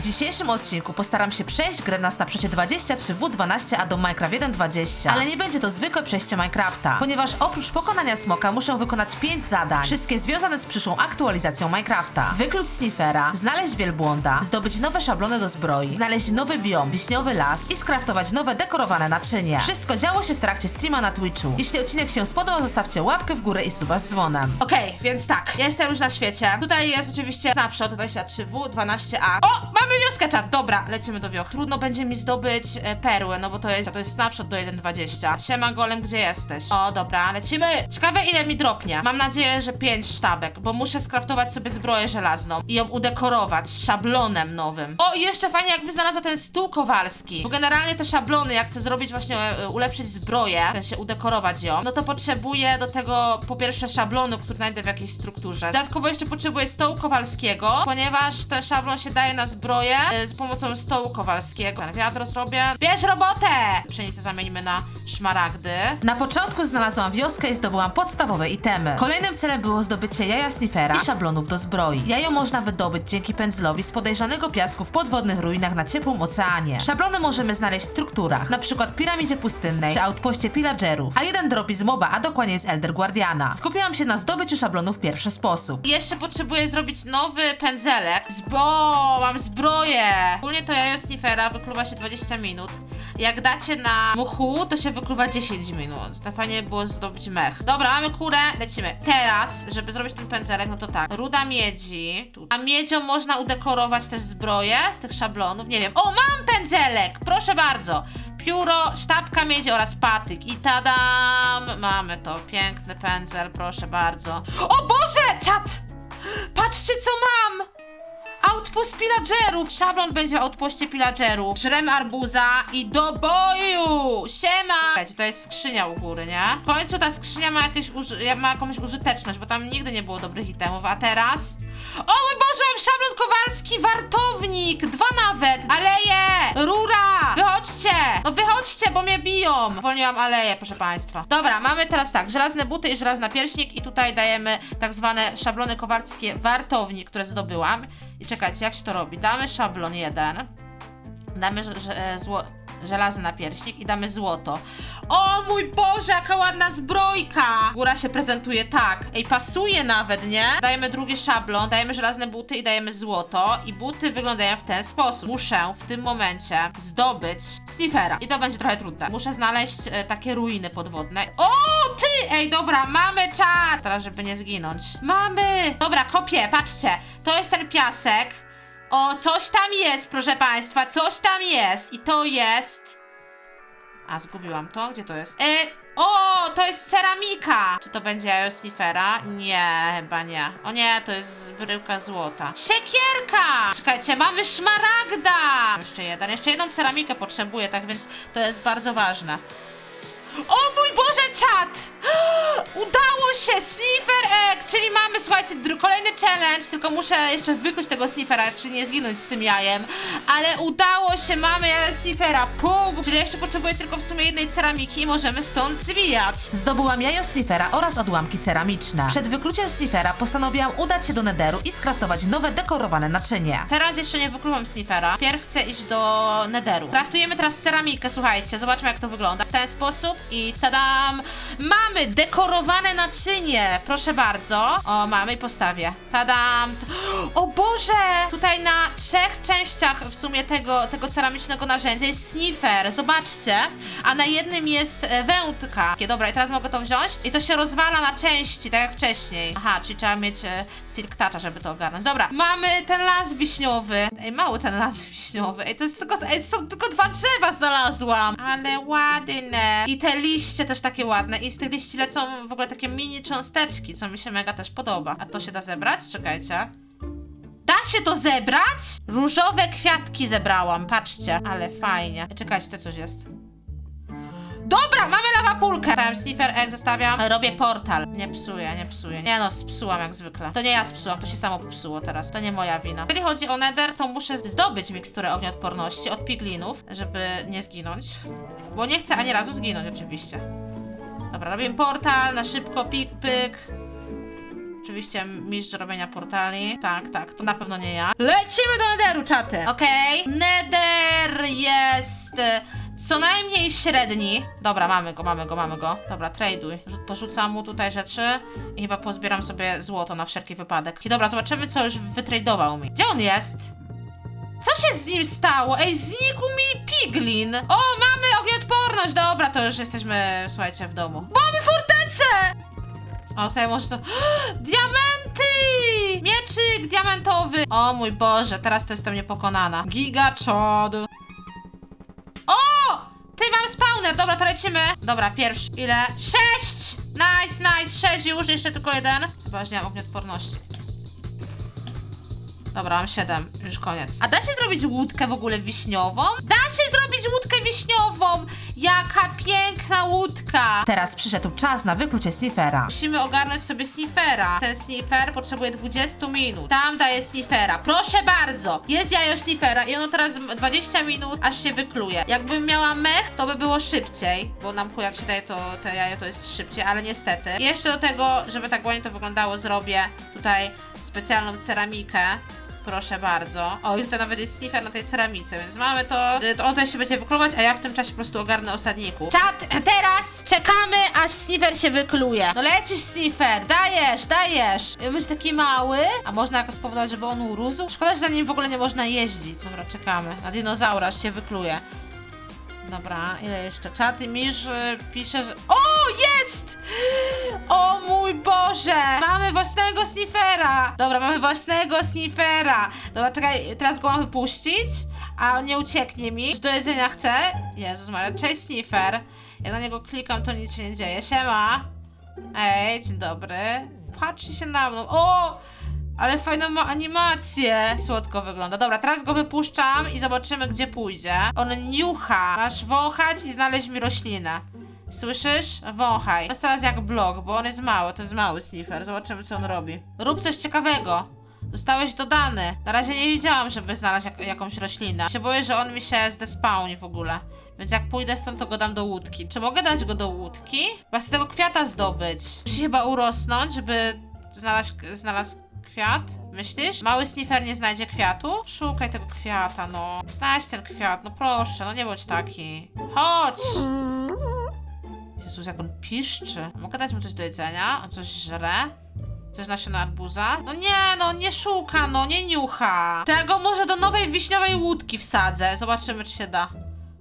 W dzisiejszym odcinku postaram się przejść grę na Snapchacie 23 W12 a do Minecraft 1.20. Ale nie będzie to zwykłe przejście Minecrafta, ponieważ oprócz pokonania smoka muszę wykonać 5 zadań. Wszystkie związane z przyszłą aktualizacją Minecrafta. Wykluć Sniffera, znaleźć wielbłąda, zdobyć nowe szablony do zbroi, znaleźć nowy biom, wiśniowy las i skraftować nowe dekorowane naczynie. Wszystko działo się w trakcie streama na Twitchu. Jeśli odcinek się spodobał, zostawcie łapkę w górę i suba z dzwonem. Okej, więc tak, jestem już na świecie. Tutaj jest oczywiście snapshot 23W12A. O, mamy wioskę dobra, lecimy do wioch. Trudno będzie mi zdobyć e, perły, no bo to jest, to jest snapshot do 1.20. Siema golem, gdzie jesteś? O, dobra, lecimy. Ciekawe ile mi dropnie. Mam nadzieję, że 5 sztabek, bo muszę skraftować sobie zbroję żelazną i ją udekorować szablonem nowym. O, i jeszcze fajnie jakby znalazła ten stół kowalski, bo generalnie te szablony, jak chcę zrobić właśnie, e, ulepszyć zbroję, chcę się udekorować ją, no to potrzebuję do tego po pierwsze szablonu, który znajdę w jakiejś strukturze. Dodatkowo jeszcze potrzebuję stołu kowalskiego, ponieważ ten szablon się daje na zbroję e, z pomocą stołu kowalskiego. Ten wiadro zrobię. Bierz robotę! Pszenicę zamienimy na szmaragdy. Na początku znalazłam wioskę i zdobyłam podstawowe itemy. Kolejnym celem było zdobycie jaja sniffera i szablonów do zbroi. Jajo można wydobyć dzięki pędzlowi z podejrzanego piasku w podwodnych ruinach na ciepłym oceanie. Szablony możemy znaleźć w strukturach, na przykład piramidzie pustynnej czy outpoście pillagerów, a jeden dropi z moba, a dokładnie z Elder Guardiana. Skupiłam się na zdobyciu szablonów w pierwszy sposób. Jeszcze potrzebuję zrobić nowy pędzelek. Zbo, mam zbroję! Ogólnie to jajo sniffera wykluwa się 20 minut. Jak dacie na muchu, to się wykluwa 10 minut. To fajnie było zdobyć mech. Dobra, mamy kurę, lecimy. Teraz, żeby zrobić ten pędzelek, no to tak. Ruda miedzi. A miedzią można udekorować też zbroję z tych szablonów. Nie wiem. O, mam pędzelek! Proszę bardzo. Pióro, sztabka miedzi oraz patyk. I tadam! Mamy to. Piękny pędzel, proszę bardzo. O Boże! Czat! Patrzcie, co mam! Outpost pillagerów! Szablon będzie w outpoście pillagerów. Żrem arbuza i do boju! Siema! Słuchajcie, to jest skrzynia u góry, nie? W końcu ta skrzynia ma, jakieś ma jakąś użyteczność, bo tam nigdy nie było dobrych itemów, a teraz... O mój Boże, mam szablon kowalski, wartownik! Dwa nawet! Aleje! Rura! Bo mnie biją! Uwolniłam aleję, proszę państwa. Dobra, mamy teraz tak, żelazne buty i żelazna pierśnik i tutaj dajemy tak zwane szablony kowalskie wartownik, które zdobyłam. I czekajcie, jak się to robi? Damy szablon jeden, damy że, że, zło, żelazny napierśnik i damy złoto. O mój Boże, jaka ładna zbrojka! Góra się prezentuje tak. Ej, pasuje nawet, nie? Dajemy drugi szablon, dajemy żelazne buty i dajemy złoto. I buty wyglądają w ten sposób. Muszę w tym momencie zdobyć sniffera. I to będzie trochę trudne. Muszę znaleźć e, takie ruiny podwodne. O, ty! Ej, dobra, mamy czat! Teraz, żeby nie zginąć. Mamy! Dobra, kopię, patrzcie. To jest ten piasek. O, coś tam jest, proszę państwa, coś tam jest. I to jest... A, zgubiłam to? Gdzie to jest? E, o, to jest ceramika! Czy to będzie jajo Sniffera? Nie, chyba nie. O nie, to jest bryłka złota. Siekierka! Czekajcie, mamy szmaragda! Jeszcze jeden, jeszcze jedną ceramikę potrzebuję, tak więc to jest bardzo ważne. O mój Boże, czat! Udało się! Sniffer Egg! Czyli mamy, słuchajcie, kolejny challenge, tylko muszę jeszcze wykluć tego Sniffera, czyli nie zginąć z tym jajem. Ale udało się, mamy jajo Sniffera. Pum! Czyli jeszcze potrzebuję tylko w sumie jednej ceramiki i możemy stąd zwijać. Zdobyłam jajo Sniffera oraz odłamki ceramiczne. Przed wykluciem Sniffera postanowiłam udać się do Nederu i skraftować nowe dekorowane naczynie. Teraz jeszcze nie wyklułam Sniffera. Pierw chcę iść do Nederu. Kraftujemy teraz ceramikę, słuchajcie, zobaczmy jak to wygląda. W ten sposób i tadam! Mamy dekorowane naczynie! Proszę bardzo. O, mamy i postawię. Tadam! O Boże! Tutaj na trzech częściach w sumie tego, tego ceramicznego narzędzia jest sniffer. Zobaczcie. A na jednym jest e, wędka. Dobra, i teraz mogę to wziąć i to się rozwala na części, tak jak wcześniej. Aha, czyli trzeba mieć e, silk toucha, żeby to ogarnąć. Dobra, mamy ten las wiśniowy. Ej, mały ten las wiśniowy. Ej, to jest tylko, ej, są tylko dwa drzewa znalazłam. Ale ładne. I te liście też takie ładne. I z tych liści lecą w ogóle takie mini cząsteczki, co mi się mega też podoba. A to się da zebrać? Czekajcie. Da się to zebrać? Różowe kwiatki zebrałam, patrzcie. Ale fajnie. Czekajcie, to coś jest. Dobra, mamy lawapulkę. Zostawiam sniffer egg, zostawiam. Robię portal. Nie psuję, nie psuję. Nie no, spsułam jak zwykle. To nie ja spsułam, to się samo popsuło teraz. To nie moja wina. Jeżeli chodzi o nether, to muszę zdobyć miksturę ognioodporności od piglinów, żeby nie zginąć. Bo nie chcę ani razu zginąć, oczywiście. Dobra, robię portal na szybko, pik, pyk. Oczywiście mistrz robienia portali. Tak, tak, to na pewno nie ja. Lecimy do Netheru, czaty. Okej. Nether jest e, co najmniej średni. Dobra, mamy go, mamy go, mamy go. Dobra, traduj. Rzu- Porzucam mu tutaj rzeczy i chyba pozbieram sobie złoto na wszelki wypadek. I dobra, zobaczymy, co już wytradował mi. Gdzie on jest? Co się z nim stało? Ej, znikł mi piglin! O, mamy ognioodporność! Dobra, to już jesteśmy, słuchajcie, w domu. Mamy fortecę! O, tutaj może to... Diamenty! Mieczyk diamentowy! O mój Boże, teraz to jestem niepokonana. Giga Chod. O! Ty, mam spawner! Dobra, to lecimy. Dobra, pierwszy. Ile? Sześć! Nice, nice, sześć już, jeszcze tylko jeden. Chyba, że nie mam ognioodporności. Dobra, mam 7, już koniec. A da się zrobić łódkę w ogóle wiśniową? Da się zrobić łódkę wiśniową! Jaka piękna łódka! Teraz przyszedł czas na wyklucie Sniffera. Musimy ogarnąć sobie Sniffera. Ten Sniffer potrzebuje 20 minut. Tam daje Sniffera. Proszę bardzo! Jest jajo Sniffera i ono teraz 20 minut, aż się wykluje. Jakbym miała mech, to by było szybciej, bo nam chuj jak się daje to te jajo to jest szybciej, ale niestety. I jeszcze do tego, żeby tak ładnie to wyglądało, zrobię tutaj specjalną ceramikę. Proszę bardzo. O, i tutaj nawet jest sniffer na tej ceramice, więc mamy to. y, to on tutaj się będzie wykluwać, a ja w tym czasie po prostu ogarnę osadników. Czat, teraz czekamy, aż sniffer się wykluje. No lecisz, sniffer, dajesz, dajesz. I on Będzie taki mały, a można jakoś spowodować, żeby on urósł? Szkoda, że na nim w ogóle nie można jeździć. Dobra, czekamy. Na dinozaura aż się wykluje. Dobra, ile jeszcze? Czat i Misz y, pisze, że... O, jest! O mój Boże! Własnego sniffera! Dobra, mamy własnego sniffera! Dobra, czekaj, teraz go mam wypuścić, a on nie ucieknie mi. Czy do jedzenia chce? Jezus Maria, cześć sniffer. Jak na niego klikam, to nic się nie dzieje. Siema! Ej, dzień dobry. Patrzy się na mną. O! Ale fajną ma animację. Słodko wygląda. Dobra, teraz go wypuszczam i zobaczymy, gdzie pójdzie. On niucha. Masz wąchać i znaleźć mi roślinę. Słyszysz? Wąchaj. To jest teraz jak blok, bo on jest mały. To jest mały sniffer. Zobaczymy, co on robi. Rób coś ciekawego. Zostałeś dodany. Na razie nie wiedziałam, żeby znaleźć jak, jakąś roślinę. Się boję, że on mi się zdespawni w ogóle. Więc jak pójdę stąd, to go dam do łódki. Czy mogę dać go do łódki? Bo tego kwiata zdobyć. Musi chyba urosnąć, żeby znaleźć, znalazł kwiat. Myślisz? Mały sniffer nie znajdzie kwiatu? Szukaj tego kwiata, no. Znajdź ten kwiat, no proszę, no nie bądź taki. Chodź! Jezus, jak on piszczy. Mogę dać mu coś do jedzenia? On coś żre? Coś nasiona arbuza? No nie, no nie szuka, no nie niucha. Tego może do nowej wiśniowej łódki wsadzę. Zobaczymy, czy się da.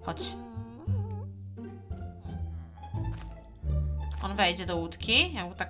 Chodź. On wejdzie do łódki. Ja mu tak...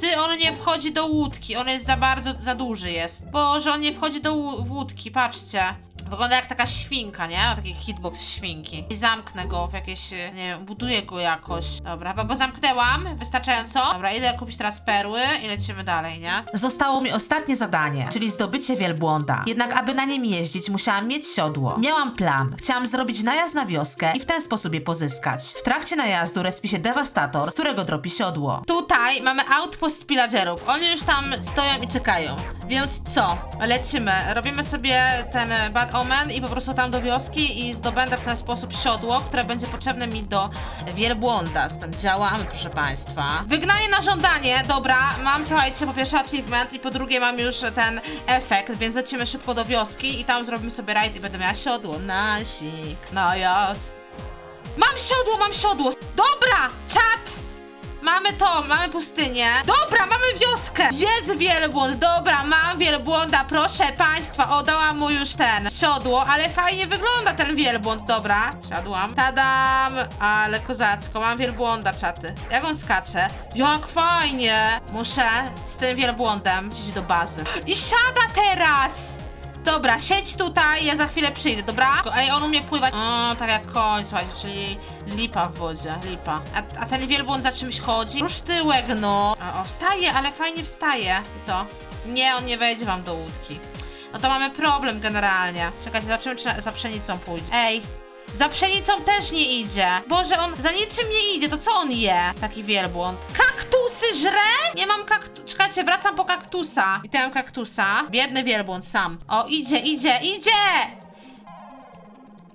Ty, on nie wchodzi do łódki. On jest za bardzo, za duży jest. Boże, on nie wchodzi do łódki, patrzcie. Wygląda jak taka świnka, nie? Taki hitbox świnki. I zamknę go w jakieś, e, nie wiem, buduję go jakoś. Dobra, chyba go zamknęłam wystarczająco. Dobra, idę kupić teraz perły i lecimy dalej, nie? Zostało mi ostatnie zadanie, czyli zdobycie wielbłąda. Jednak aby na nim jeździć, musiałam mieć siodło. Miałam plan. Chciałam zrobić najazd na wioskę i w ten sposób je pozyskać. W trakcie najazdu respi się dewastator, z którego dropi siodło. Tutaj mamy outpost pillagerów. Oni już tam stoją i czekają. Więc co? Lecimy. Robimy sobie ten Bad Omen i po prostu tam do wioski i zdobędę w ten sposób siodło, które będzie potrzebne mi do wielbłąda. Z tym działamy, proszę Państwa. Wygnanie na żądanie. Dobra, mam, słuchajcie, po pierwsze achievement i po drugie mam już ten efekt, więc lecimy szybko do wioski i tam zrobimy sobie raid i będę miała siodło. Nasik. No jasne. Mam siodło, mam siodło. Dobra, czat! Mamy to, mamy pustynię. Dobra, mamy wioskę. Jest wielbłąd, dobra, mam wielbłąda, proszę państwa. O, dałam mu już ten siodło, ale fajnie wygląda ten wielbłąd. Dobra, siadłam. Tadam, ale kozacko, mam wielbłąda, czaty. Jak on skacze? Jak fajnie. Muszę z tym wielbłądem iść do bazy. I siada teraz! Dobra, siedź tutaj, ja za chwilę przyjdę, dobra? Ej, on umie pływać. O, tak jak koń, słuchajcie, czyli lipa w wodzie, lipa. A, a ten wielbłąd za czymś chodzi? Rusz tyłek, no. O, o, wstaje, ale fajnie wstaje. I co? Nie, on nie wejdzie wam do łódki. No to mamy problem generalnie. Czekajcie, zobaczymy, czy za pszenicą pójdzie. Ej, za pszenicą też nie idzie. Boże, on za niczym nie idzie, to co on je? Taki wielbłąd. Kaktusy żre? Nie mam kaktu... Czekajcie, wracam po kaktusa. I tam kaktusa. Biedny wielbłąd sam. O, idzie, idzie, idzie!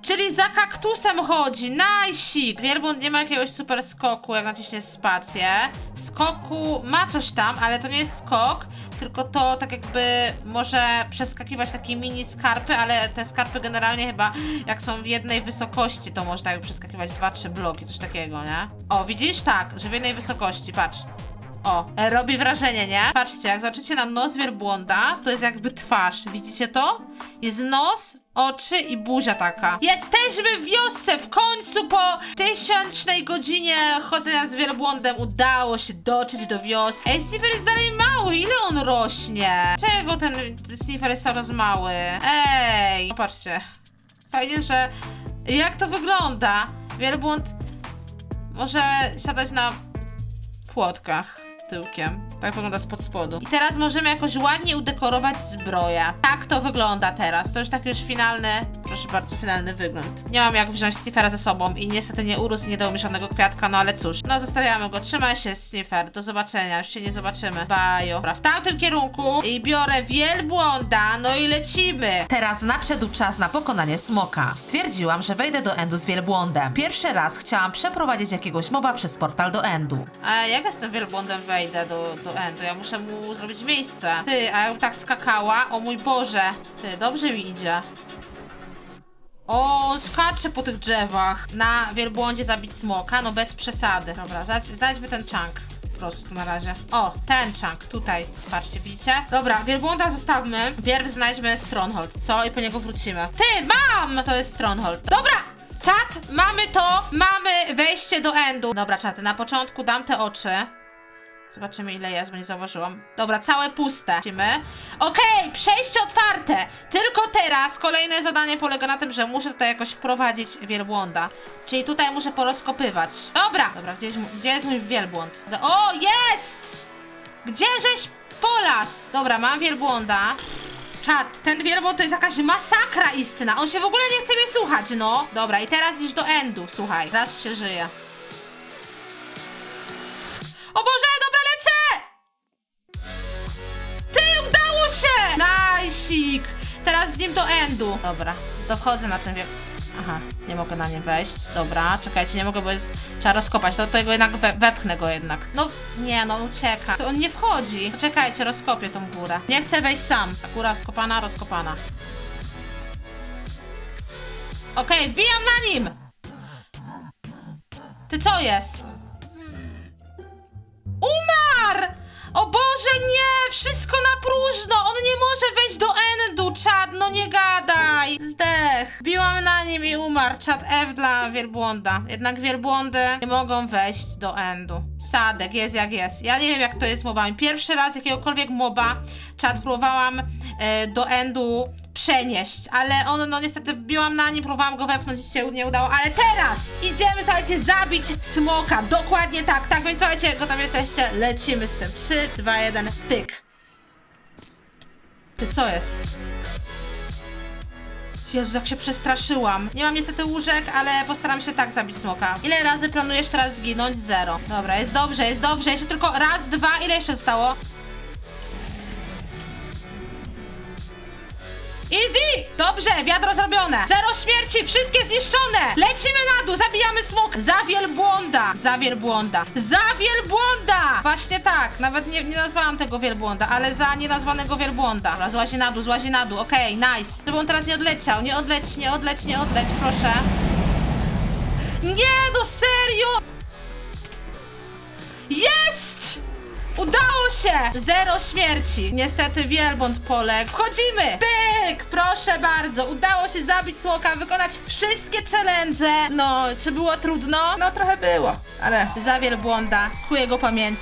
Czyli za kaktusem chodzi, najsik! Wielbłąd nie ma jakiegoś super skoku, jak naciśnie spację. Skoku ma coś tam, ale to nie jest skok, tylko to tak jakby może przeskakiwać takie mini skarpy, ale te skarpy generalnie chyba jak są w jednej wysokości, to można jakby przeskakiwać dwa, trzy bloki, coś takiego, nie? O, widzisz? Tak, że w jednej wysokości, patrz. O, e, robi wrażenie, nie? Patrzcie, jak zobaczycie na nos wielbłąda, to jest jakby twarz. Widzicie to? Jest nos, oczy i buzia taka. Jesteśmy w wiosce! W końcu po tysiącznej godzinie chodzenia z wielbłądem udało się dotrzeć do wioski. Ej, Sniffer jest dalej mały. Ile on rośnie? Czego ten Sniffer jest coraz mały? Ej, popatrzcie. Fajnie, że... Jak to wygląda? Wielbłąd może siadać na płotkach tyłkiem. Tak wygląda spod spodu. I teraz możemy jakoś ładnie udekorować zbroję. Tak to wygląda teraz. To już taki już finalny, proszę bardzo, finalny wygląd. Nie mam jak wziąć Sniffera ze sobą i niestety nie urósł nie dał mi kwiatka, no ale cóż. No zostawiamy go. Trzymaj się, Sniffer. Do zobaczenia. Już się nie zobaczymy. Bajo. Dobra, w tamtym kierunku i biorę wielbłąda, no i lecimy. Teraz nadszedł czas na pokonanie smoka. Stwierdziłam, że wejdę do Endu z wielbłądem. Pierwszy raz chciałam przeprowadzić jakiegoś moba przez portal do Endu. A jak ja z tym wielbłądem wejdę do, do Endu? Ja muszę mu zrobić miejsce. Ty, a ja tak skakała? O mój Boże. Ty, dobrze mi idzie. O, skacze po tych drzewach. Na wielbłądzie zabić smoka, no bez przesady. Dobra, znajdźmy ten chunk. Prostu na razie. O, ten chunk, tutaj. Patrzcie, widzicie? Dobra, wielbłąda zostawmy. Pierw znajdźmy Stronghold, co? I po niego wrócimy. Ty, mam! To jest Stronghold. Dobra! Czat, mamy to, mamy wejście do endu. Dobra, czaty, na początku dam te oczy. Zobaczymy ile jest, bo nie zauważyłam. Dobra, całe puste. Lecimy. Okej, przejście otwarte. Tylko teraz kolejne zadanie polega na tym, że muszę tutaj jakoś wprowadzić wielbłąda. Czyli tutaj muszę porozkopywać. Dobra. Dobra, gdzie jest, mój- gdzie wielbłąd? O, jest! Gdzieżeś polas? Dobra, mam wielbłąda. Czad, ten wielbłąd to jest jakaś masakra istna. On się w ogóle nie chce mnie słuchać, no. Dobra, i teraz iść do endu, słuchaj. Raz się żyje. O Boże, z nim do endu. Dobra, dochodzę na ten wiek. Aha, nie mogę na nie wejść. Dobra, czekajcie, nie mogę, bo jest... Trzeba rozkopać, to tego jednak we, wepchnę go jednak. No, nie, no ucieka. To on nie wchodzi. Czekajcie, rozkopię tą górę. Nie chcę wejść sam. Góra skopana, rozkopana. Okej, wbijam na nim! Ty co jest? O Boże, nie! Wszystko na próżno! On nie może wejść do endu, czad, no nie gadaj! Zdech. Biłam na nim i umarł. Czad F dla wielbłąda. Jednak wielbłądy nie mogą wejść do endu. Sadek, jest jak jest. Ja nie wiem, jak to jest z mobami. Pierwszy raz jakiegokolwiek moba, czad próbowałam e, do endu przenieść, ale on, no niestety wbiłam na nim, próbowałam go wepchnąć i się nie udało, ale teraz idziemy, słuchajcie, zabić smoka, dokładnie tak, tak więc słuchajcie, gotowi jesteście, lecimy z tym, 3, 2, 1, pyk. Ty co jest? Jezu, jak się przestraszyłam. Nie mam niestety łóżek, ale postaram się tak zabić smoka. Ile razy planujesz teraz zginąć? Zero. Dobra, jest dobrze, jest dobrze. Jeszcze tylko raz, dwa. Ile jeszcze zostało? Easy! Dobrze, wiadro zrobione. Zero śmierci, wszystkie zniszczone. Lecimy na dół, zabijamy smok. Za wielbłąda. Za wielbłąda. Za wielbłąda! Właśnie tak, nawet nie, nie nazwałam tego wielbłąda, ale za nienazwanego wielbłąda. Dobra, złazi na dół, złazi na dół, okej, nice. Żeby on teraz nie odleciał, nie odleć, nie odleć, nie odleć, proszę. Nie, no serio! Jest! Udało się! Zero śmierci. Niestety wielbłąd poległ. Wchodzimy! Pyk! Proszę bardzo. Udało się zabić smoka, wykonać wszystkie challenge. No, czy było trudno? No trochę było, ale za wielbłąda ku jego pamięci.